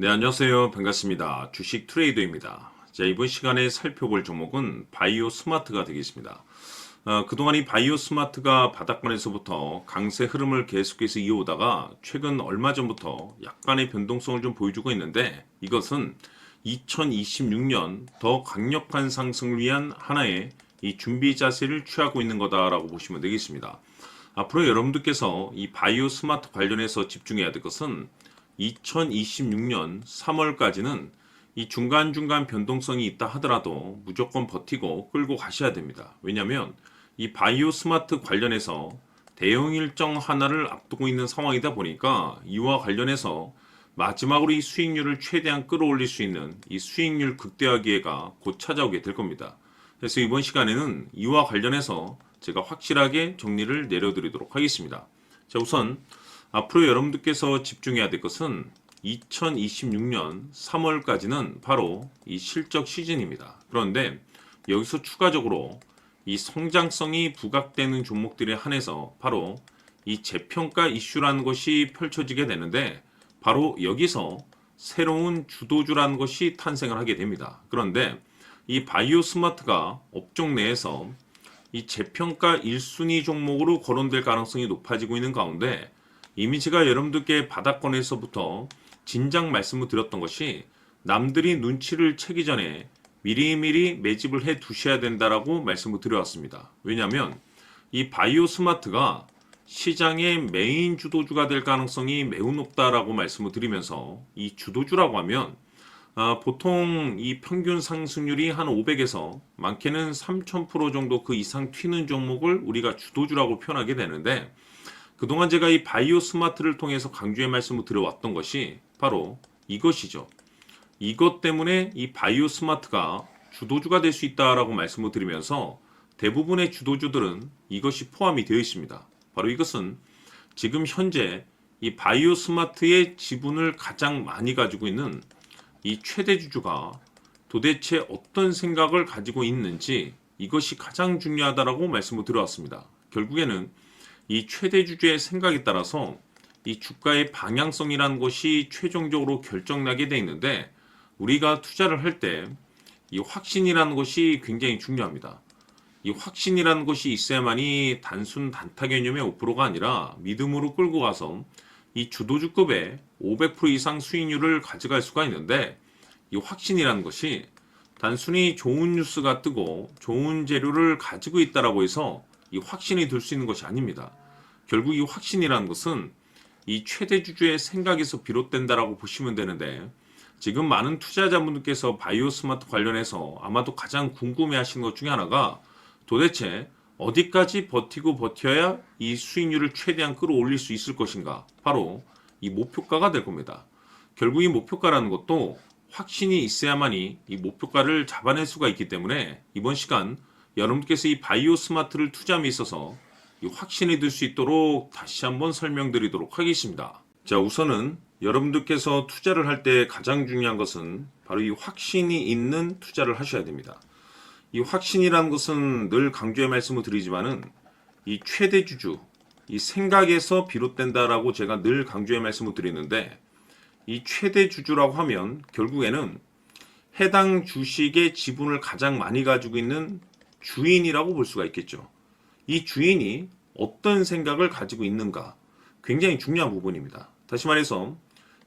네, 안녕하세요. 반갑습니다. 주식 트레이더입니다. 자, 이번 시간에 살펴볼 종목은 바이오 스마트가 되겠습니다. 어, 그동안 이 바이오 스마트가 바닥권에서부터 강세 흐름을 계속해서 이어오다가 최근 얼마 전부터 약간의 변동성을 좀 보여주고 있는데 이것은 2026년 더 강력한 상승을 위한 하나의 이 준비 자세를 취하고 있는 거다라고 보시면 되겠습니다. 앞으로 여러분들께서 이 바이오 스마트 관련해서 집중해야 될 것은 2026년 3월까지는 이 중간중간 변동성이 있다 하더라도 무조건 버티고 끌고 가셔야 됩니다. 왜냐하면 이 바이오 스마트 관련해서 대형 일정 하나를 앞두고 있는 상황이다 보니까 이와 관련해서 마지막으로 이 수익률을 최대한 끌어올릴 수 있는 이 수익률 극대화 기회가 곧 찾아오게 될 겁니다. 그래서 이번 시간에는 이와 관련해서 제가 확실하게 정리를 내려드리도록 하겠습니다. 자, 우선 앞으로 여러분들께서 집중해야 될 것은 2026년 3월까지는 바로 이 실적 시즌입니다. 그런데 여기서 추가적으로 이 성장성이 부각되는 종목들에 한해서 바로 이 재평가 이슈라는 것이 펼쳐지게 되는데 바로 여기서 새로운 주도주라는 것이 탄생을 하게 됩니다. 그런데 이 바이오 스마트가 업종 내에서 이 재평가 1순위 종목으로 거론될 가능성이 높아지고 있는 가운데 이미 제가 여러분들께 바닥권에서부터 진작 말씀을 드렸던 것이 남들이 눈치를 채기 전에 미리미리 매집을 해 두셔야 된다라고 말씀을 드려왔습니다. 왜냐하면 이 바이오 스마트가 시장의 메인 주도주가 될 가능성이 매우 높다라고 말씀을 드리면서 이 주도주라고 하면 아, 보통 이 평균 상승률이 한 500에서 많게는 3000% 정도 그 이상 튀는 종목을 우리가 주도주라고 표현하게 되는데 그동안 제가 이 바이오 스마트를 통해서 강조의 말씀을 드려왔던 것이 바로 이것이죠. 이것 때문에 이 바이오 스마트가 주도주가 될 수 있다라고 말씀을 드리면서 대부분의 주도주들은 이것이 포함이 되어 있습니다. 바로 이것은 지금 현재 이 바이오 스마트의 지분을 가장 많이 가지고 있는 이 최대 주주가 도대체 어떤 생각을 가지고 있는지 이것이 가장 중요하다라고 말씀을 드려왔습니다. 결국에는 이 최대 주주의 생각에 따라서 이 주가의 방향성이라는 것이 최종적으로 결정나게 돼 있는데 우리가 투자를 할 때 이 확신이라는 것이 굉장히 중요합니다. 이 확신이라는 것이 있어야만이 단순 단타 개념의 5%가 아니라 믿음으로 끌고 가서 이 주도주급의 500% 이상 수익률을 가져갈 수가 있는데 이 확신이라는 것이 단순히 좋은 뉴스가 뜨고 좋은 재료를 가지고 있다라고 해서 이 확신이 들수 있는 것이 아닙니다. 결국 이 확신이라는 것은 이 최대 주주의 생각에서 비롯된다라고 보시면 되는데 지금 많은 투자자분들께서 바이오 스마트 관련해서 아마도 가장 궁금해 하시는 것 중에 하나가 도대체 어디까지 버티고 버텨야 이 수익률을 최대한 끌어올릴 수 있을 것인가? 바로 이 목표가가 될 겁니다. 결국 이 목표가라는 것도 확신이 있어야만이 이 목표가를 잡아낼 수가 있기 때문에 이번 시간 여러분께서 이 바이오 스마트를 투자함에 있어서 이 확신이 들 수 있도록 다시 한번 설명드리도록 하겠습니다. 자, 우선은 여러분들께서 투자를 할 때 가장 중요한 것은 바로 이 확신이 있는 투자를 하셔야 됩니다. 이 확신이라는 것은 늘 강조의 말씀을 드리지만은 이 최대 주주, 이 생각에서 비롯된다라고 제가 늘 강조의 말씀을 드리는데 이 최대 주주라고 하면 결국에는 해당 주식의 지분을 가장 많이 가지고 있는 주인이라고 볼 수가 있겠죠. 이 주인이 어떤 생각을 가지고 있는가 굉장히 중요한 부분입니다. 다시 말해서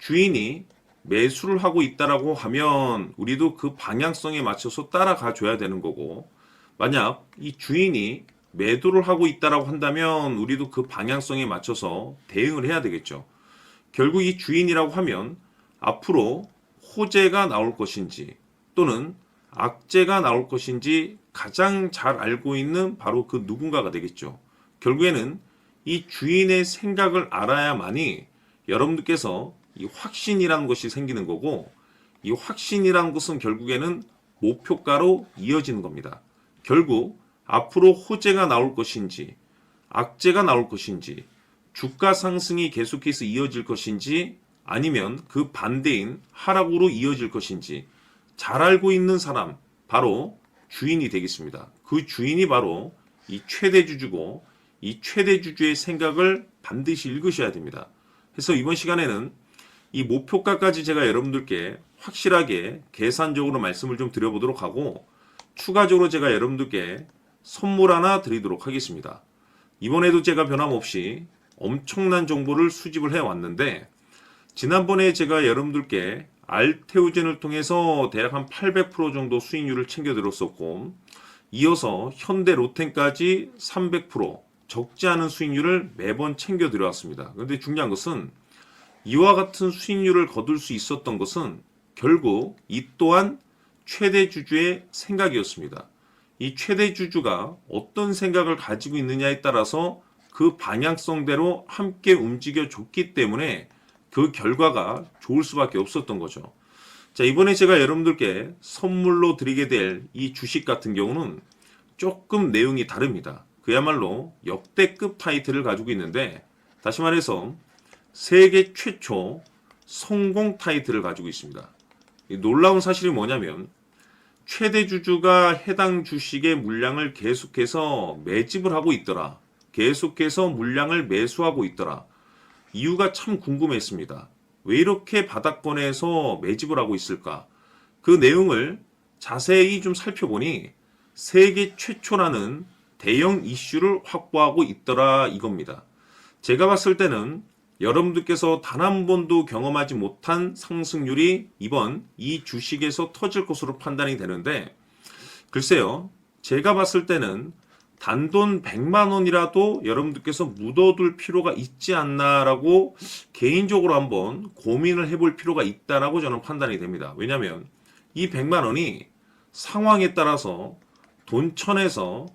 주인이 매수를 하고 있다라고 하면 우리도 그 방향성에 맞춰서 따라가 줘야 되는 거고 만약 이 주인이 매도를 하고 있다라고 한다면 우리도 그 방향성에 맞춰서 대응을 해야 되겠죠. 결국 이 주인이라고 하면 앞으로 호재가 나올 것인지 또는 악재가 나올 것인지 가장 잘 알고 있는 바로 그 누군가가 되겠죠. 결국에는 이 주인의 생각을 알아야만이 여러분들께서 이 확신이라는 것이 생기는 거고 이 확신이라는 것은 결국에는 목표가로 이어지는 겁니다. 결국 앞으로 호재가 나올 것인지 악재가 나올 것인지 주가 상승이 계속해서 이어질 것인지 아니면 그 반대인 하락으로 이어질 것인지 잘 알고 있는 사람 바로 주인이 되겠습니다. 그 주인이 바로 이 최대 주주고 이 최대 주주의 생각을 반드시 읽으셔야 됩니다. 그래서 이번 시간에는 이 목표가까지 제가 여러분들께 확실하게 계산적으로 말씀을 좀 드려보도록 하고 추가적으로 제가 여러분들께 선물 하나 드리도록 하겠습니다. 이번에도 제가 변함없이 엄청난 정보를 수집을 해 왔는데 지난번에 제가 여러분들께 알테오젠을 통해서 대략 한 800% 정도 수익률을 챙겨 드렸었고 이어서 현대 로텐까지 300% 적지 않은 수익률을 매번 챙겨 드려왔습니다. 그런데 중요한 것은 이와 같은 수익률을 거둘 수 있었던 것은 결국 이 또한 최대 주주의 생각이었습니다. 이 최대 주주가 어떤 생각을 가지고 있느냐에 따라서 그 방향성대로 함께 움직여 줬기 때문에 그 결과가 좋을 수밖에 없었던 거죠. 자, 이번에 제가 여러분들께 선물로 드리게 될 이 주식 같은 경우는 조금 내용이 다릅니다. 그야말로 역대급 타이틀을 가지고 있는데 다시 말해서 세계 최초 성공 타이틀을 가지고 있습니다. 이 놀라운 사실이 뭐냐면 최대 주주가 해당 주식의 물량을 계속해서 매집을 하고 있더라. 계속해서 물량을 매수하고 있더라. 이유가 참 궁금했습니다. 왜 이렇게 바닥권에서 매집을 하고 있을까? 그 내용을 자세히 좀 살펴보니 세계 최초라는 대형 이슈를 확보하고 있더라 이겁니다. 제가 봤을 때는 여러분들께서 단 한 번도 경험하지 못한 상승률이 이번 이 주식에서 터질 것으로 판단이 되는데 글쎄요. 제가 봤을 때는 단돈 100만 원이라도 여러분들께서 묻어둘 필요가 있지 않나라고 개인적으로 한번 고민을 해볼 필요가 있다라고 저는 판단이 됩니다. 왜냐하면 이 100만 원이 상황에 따라서 돈천에서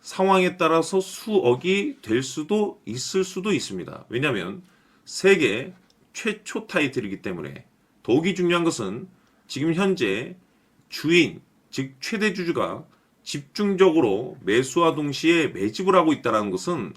상황에 따라서 수억이 될 수도 있을 수도 있습니다. 왜냐하면 세계 최초 타이틀이기 때문에 더욱이 중요한 것은 지금 현재 주인 즉 최대 주주가 집중적으로 매수와 동시에 매집을 하고 있다는 것은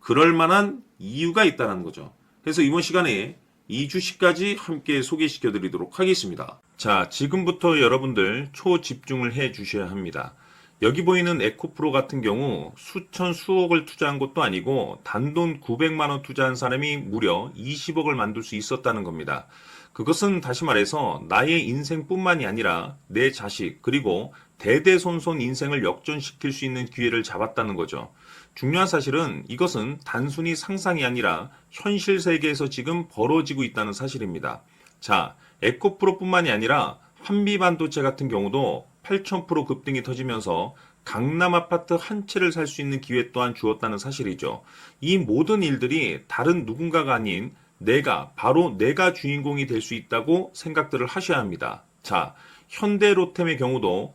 그럴 만한 이유가 있다는 거죠. 그래서 이번 시간에 이 주식까지 함께 소개시켜 드리도록 하겠습니다. 자, 지금부터 여러분들 초집중을 해 주셔야 합니다. 여기 보이는 에코프로 같은 경우 수천 수억을 투자한 것도 아니고 단돈 900만 원 투자한 사람이 무려 20억을 만들 수 있었다는 겁니다. 그것은 다시 말해서 나의 인생뿐만이 아니라 내 자식 그리고 대대손손 인생을 역전시킬 수 있는 기회를 잡았다는 거죠. 중요한 사실은 이것은 단순히 상상이 아니라 현실 세계에서 지금 벌어지고 있다는 사실입니다. 자, 에코프로뿐만이 아니라 한미반도체 같은 경우도 8,000% 급등이 터지면서 강남 아파트 한 채를 살 수 있는 기회 또한 주었다는 사실이죠. 이 모든 일들이 다른 누군가가 아닌 내가 바로 내가 주인공이 될 수 있다고 생각들을 하셔야 합니다. 자, 현대로템의 경우도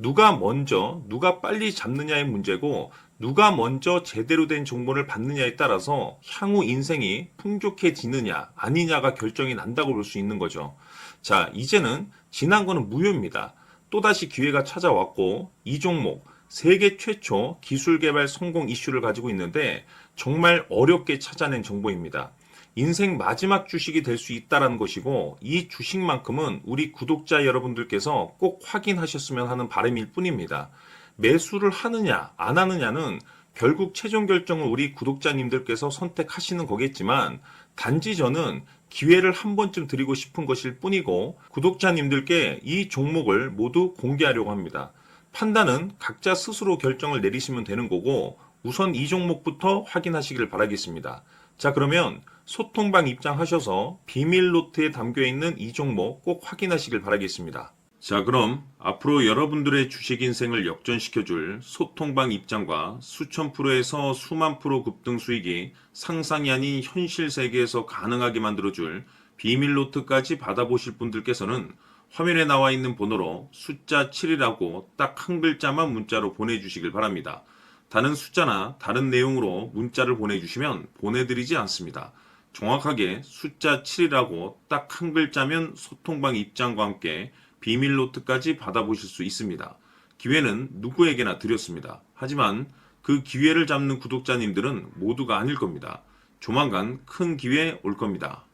누가 먼저, 누가 빨리 잡느냐의 문제고 누가 먼저 제대로 된 정보를 받느냐에 따라서 향후 인생이 풍족해지느냐 아니냐가 결정이 난다고 볼 수 있는 거죠. 자, 이제는 지난 거는 무효입니다. 또다시 기회가 찾아왔고 이 종목 세계 최초 기술 개발 성공 이슈를 가지고 있는데 정말 어렵게 찾아낸 정보입니다. 인생 마지막 주식이 될 수 있다라는 것이고 이 주식만큼은 우리 구독자 여러분들께서 꼭 확인하셨으면 하는 바람일 뿐입니다. 매수를 하느냐 안 하느냐는 결국 최종 결정을 우리 구독자님들께서 선택하시는 거겠지만 단지 저는 기회를 한 번쯤 드리고 싶은 것일 뿐이고 구독자님들께 이 종목을 모두 공개하려고 합니다. 판단은 각자 스스로 결정을 내리시면 되는 거고 우선 이 종목부터 확인하시길 바라겠습니다. 자 그러면 소통방 입장하셔서 비밀 노트에 담겨 있는 이 종목 꼭 확인하시길 바라겠습니다. 자 그럼 앞으로 여러분들의 주식 인생을 역전시켜줄 소통방 입장과 수천 프로에서 수만 프로 급등 수익이 상상이 아닌 현실 세계에서 가능하게 만들어줄 비밀 노트까지 받아보실 분들께서는 화면에 나와 있는 번호로 숫자 7이라고 딱 한 글자만 문자로 보내주시길 바랍니다. 다른 숫자나 다른 내용으로 문자를 보내주시면 보내드리지 않습니다. 정확하게 숫자 7이라고 딱 한 글자면 소통방 입장과 함께 비밀 노트까지 받아보실 수 있습니다. 기회는 누구에게나 드렸습니다. 하지만 그 기회를 잡는 구독자님들은 모두가 아닐 겁니다. 조만간 큰 기회 올 겁니다.